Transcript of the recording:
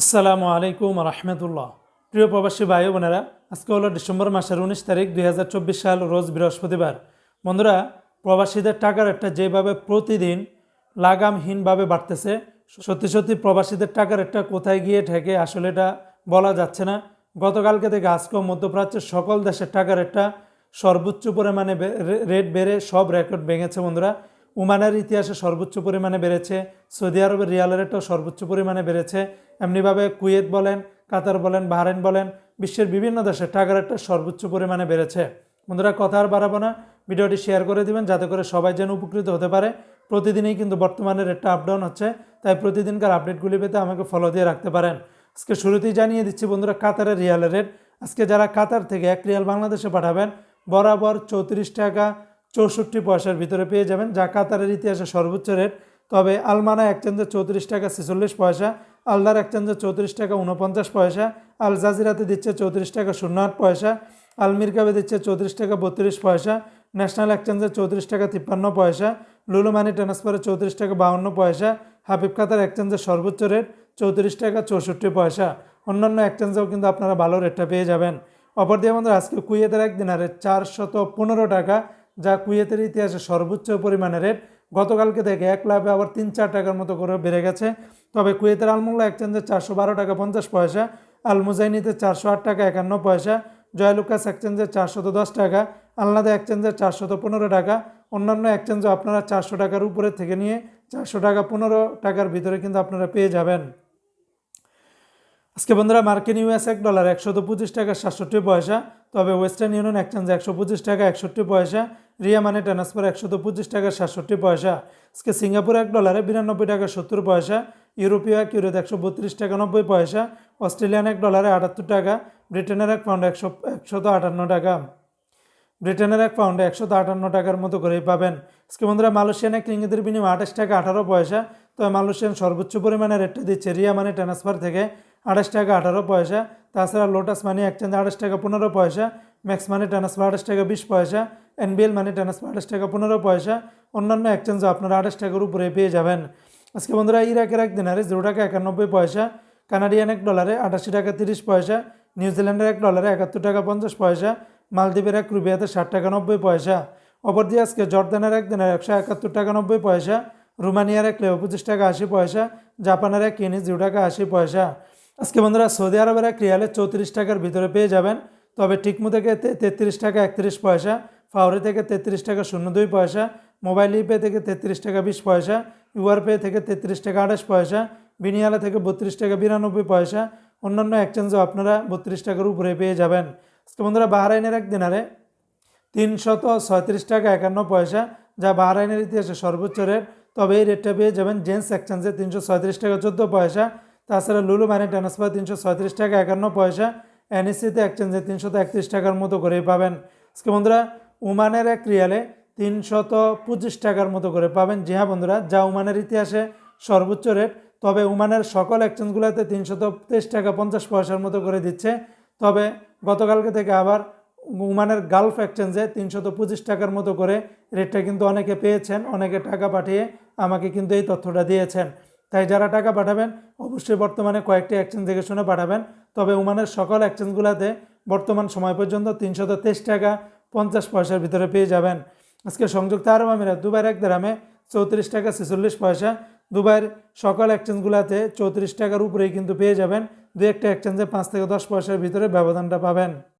আসসালামু আলাইকুম রহমতুল্লাহ। প্রিয় প্রবাসী ভাই বোনেরা, আজকে হলো ডিসেম্বর মাসের উনিশ তারিখ দুই হাজার চব্বিশ সাল, রোজ বৃহস্পতিবার। বন্ধুরা, প্রবাসীদের টাকার একটা যেভাবে প্রতিদিন লাগামহীনভাবে বাড়তেছে, সত্যি সত্যি প্রবাসীদের টাকার একটা কোথায় গিয়ে ঠেকে আসলে এটা বলা যাচ্ছে না। গতকালকে থেকে আজকেও মধ্যপ্রাচ্যের সকল দেশের টাকার একটা সর্বোচ্চ পরিমাণে রেট বেড়ে সব রেকর্ড ভেঙেছে বন্ধুরা। ওমানের ইতিহাসে সর্বোচ্চ পরিমাণে বেড়েছে, সৌদি আরবের রিয়াল রেটও সর্বোচ্চ পরিমাণে বেড়েছে। এমনিভাবে কুয়েত বলেন, কাতার বলেন, বাহরাইন বলেন, বিশ্বের বিভিন্ন দেশে টাকার একটা সর্বোচ্চ পরিমাণে বেড়েছে। বন্ধুরা, কথা আর বাড়াবো না। ভিডিওটি শেয়ার করে দিবেন, যাতে করে সবাই যেন উপকৃত হতে পারে। প্রতিদিনই কিন্তু বর্তমানে রেটটা আপডাউন হচ্ছে, তাই প্রতিদিনকার আপডেটগুলি পেতে আমাকে ফলো দিয়ে রাখতে পারেন। আজকে শুরুতেই জানিয়ে দিচ্ছি বন্ধুরা কাতারের রিয়ালের রেট আজকে যারা কাতার থেকে এক রিয়াল বাংলাদেশে পাঠাবেন, বরাবর চৌত্রিশ টাকা চৌষট্টি পয়সার ভিতরে পেয়ে যাবেন, যা কাতারের ইতিহাসে সর্বোচ্চ রেট। তবে আলমানা একচেঞ্জে চৌত্রিশ টাকা ছেচল্লিশ পয়সা, আলদার একচেঞ্জে চৌত্রিশ টাকা উনপঞ্চাশ পয়সা, আল জাজিরাতে দিচ্ছে চৌত্রিশ টাকা শূন্য আট পয়সা আলমিরকাবে দিচ্ছে চৌত্রিশ টাকা বত্রিশ পয়সা, ন্যাশনাল এক্সচেঞ্জে চৌত্রিশ টাকা তিপ্পান্ন পয়সা লুলু মানি ট্রান্সফারে চৌত্রিশ টাকা বাউন্ন পয়সা, হাবিব খাতার এক্সচেঞ্জের সর্বোচ্চ রেট চৌত্রিশ টাকা চৌষট্টি পয়সা। অন্যান্য এক্সচেঞ্জেও কিন্তু আপনারা ভালো রেটটা পেয়ে যাবেন। অপর দিয়ে আমাদের আজকে কুয়েতের এক দিনারে চারশত পনেরো টাকা যা কুয়েতের ইতিহাসে সর্বোচ্চ পরিমাণে রেট। গতকালকে থেকে এক লাভে আবার তিন, চার টাকার মতো করে বেড়ে গেছে। তবে কুয়েতের আলমোল্লা এক্সচেঞ্জে চারশো বারো টাকা পঞ্চাশ পয়সা আল মুজাইনিতে চারশো আট টাকা একান্ন পয়সা, জয়লুকাস এক্সচেঞ্জে চারশত দশ টাকা, আলনাদা এক্সচেঞ্জে চারশত পনেরো টাকা। অন্যান্য এক্সচেঞ্জও আপনারা চারশো টাকার উপরে থেকে নিয়ে চারশো টাকা পনেরো টাকার ভিতরে কিন্তু আপনারা পেয়ে যাবেন। আজকে বন্ধুরা মার্কিন ইউএস এক ডলার একশত পঁচিশ টাকা সাতষট্টি পয়সা, তবে ওয়েস্টার্ন ইউনিয়ন এক্সচেঞ্জ একশো পঁচিশ টাকা একষট্টি পয়সা, রিয়া মানে ট্রান্সফার একশত পঁচিশ টাকা সাতষট্টি পয়সা। আজকে সিঙ্গাপুর এক ডলারে বিরানব্বই টাকা সত্তর পয়সা, ইউরোপীয় এক ইউরোতে একশো বত্রিশ টাকা নব্বই পয়সা, অস্ট্রেলিয়ান এক ডলারে আটাত্তর টাকা, ব্রিটেনের এক পাউন্ড একশো, একশত আটান্ন টাকা। ব্রিটেনের এক পাউন্ডে একশত আটান্ন টাকার মতো করেই পাবেন। আজকে বন্ধুরা মালয়েশিয়ান এক রিঙ্গিতের বিনিময়ে আঠাশ টাকা আঠারো পয়সা তবে মালয়েশিয়ান সর্বোচ্চ পরিমাণে রেটটা দিচ্ছে রিয়া মানি ট্রান্সফার থেকে আঠাশ টাকা আঠারো পয়সা। তাছাড়া লোটাস মানি এক্সচেঞ্জ আঠাশ টাকা পনেরো পয়সা। ম্যাক্স মানি ট্রান্সফার আঠাশ টাকা বিশ পয়সা। এনবিএল মানি ট্রান্সফার আঠাশ টাকা পনেরো পয়সা। অন্যান্য এক্সচেঞ্জও আপনারা আঠাশ টাকার উপরে পেয়ে যাবেন। আজকে বন্ধুরা ইরাকের এক দিনারে জিরো টাকা একানব্বই পয়সা। কানাডিয়ান এক ডলারে আটাশি টাকা তিরিশ পয়সা। নিউজিল্যান্ডের এক ডলারে একাত্তর টাকা পঞ্চাশ পয়সা। মালদ্বীপের এক রুবিয়াতে ষাট টাকা নব্বই পয়সা। অপর দিয়ে আজকে জর্দানের এক দিনের একশো একাত্তর টাকা নব্বই পয়সা। রোমানিয়ার এক লেও পঁচিশ টাকা আশি পয়সা, জাপানের এক কিনি জিরো টাকা আশি পয়সা। আজকে বন্ধুরা, সৌদি আরবের এক রিয়ালে চৌত্রিশ টাকার ভিতরে পেয়ে যাবেন। তবে টিকমু থেকে তেত্রিশ টাকা একত্রিশ পয়সা, ফাউরি থেকে তেত্রিশ টাকা শূন্য দুই পয়সা, মোবাইল ইপে থেকে তেত্রিশ টাকা বিশ পয়সা, ইউআর পে থেকে তেত্রিশ টাকা আঠাশ পয়সা, বিনিয়ালা থেকে বত্রিশ টাকা বিরানব্বই পয়সা, অন্যান্য এক্সচেঞ্জও আপনারা বত্রিশ টাকার উপরে পেয়ে যাবেন। আজকে বন্ধুরা, বাহরাইনের এক দিনারে তিনশত ছয়ত্রিশ টাকা একান্ন পয়সা, যা বাহরাইনের ইতিহাসে সর্বোচ্চ রেট। তবে এই রেটটা পেয়ে যাবেন জেন্টস এক্সচেঞ্জে তিনশো ছয়ত্রিশ টাকা চোদ্দ পয়সা। তাছাড়া লুলু মানি ট্রান্সফার তিনশো ছয়ত্রিশ টাকা একান্ন পয়সা। এনএসিতে এক্সচেঞ্জে তিনশত একত্রিশ টাকার মতো করেই পাবেন। আজকে বন্ধুরা ওমানের এক রিয়ালে তিনশত পঁচিশ টাকার মতো করে পাবেন। জি হ্যাঁ বন্ধুরা, যা ওমানের ইতিহাসে সর্বোচ্চ রেট তবে ওমানের সকল এক্সচেঞ্জগুলোতে তিনশত তেইশ টাকা পঞ্চাশ পয়সার মতো করে দিচ্ছে। তবে গতকালকে থেকে আবার ওমানের গালফ এক্সচেঞ্জে তিনশত পঁচিশ টাকার মতো করে রেটটা কিন্তু অনেকে পেয়েছেন, অনেকে টাকা পাঠিয়ে আমাকে কিন্তু এই তথ্যটা দিয়েছেন। তাই যারা টাকা পাঠাবেন, অবশ্যই বর্তমানে কয়েকটি এক্সচেঞ্জ দেখে শুনে পাঠাবেন। তবে ওমানের সকল এক্সচেঞ্জগুলোতে বর্তমান সময় পর্যন্ত তিনশত তেইশ টাকা পঞ্চাশ পয়সার ভিতরে পেয়ে যাবেন। আজকে সংযুক্ত আরব আমিরাত, দুবাইয়ের এক গ্রামে চৌত্রিশ টাকা ছেচল্লিশ পয়সা, দুবাইয়ের সকল এক্সচেঞ্জগুলোতে চৌত্রিশ টাকার উপরেই কিন্তু পেয়ে যাবেন। দু একটা এক্সচেঞ্জে পাঁচ থেকে দশ পয়সার ভিতরে ব্যবধানটা পাবেন।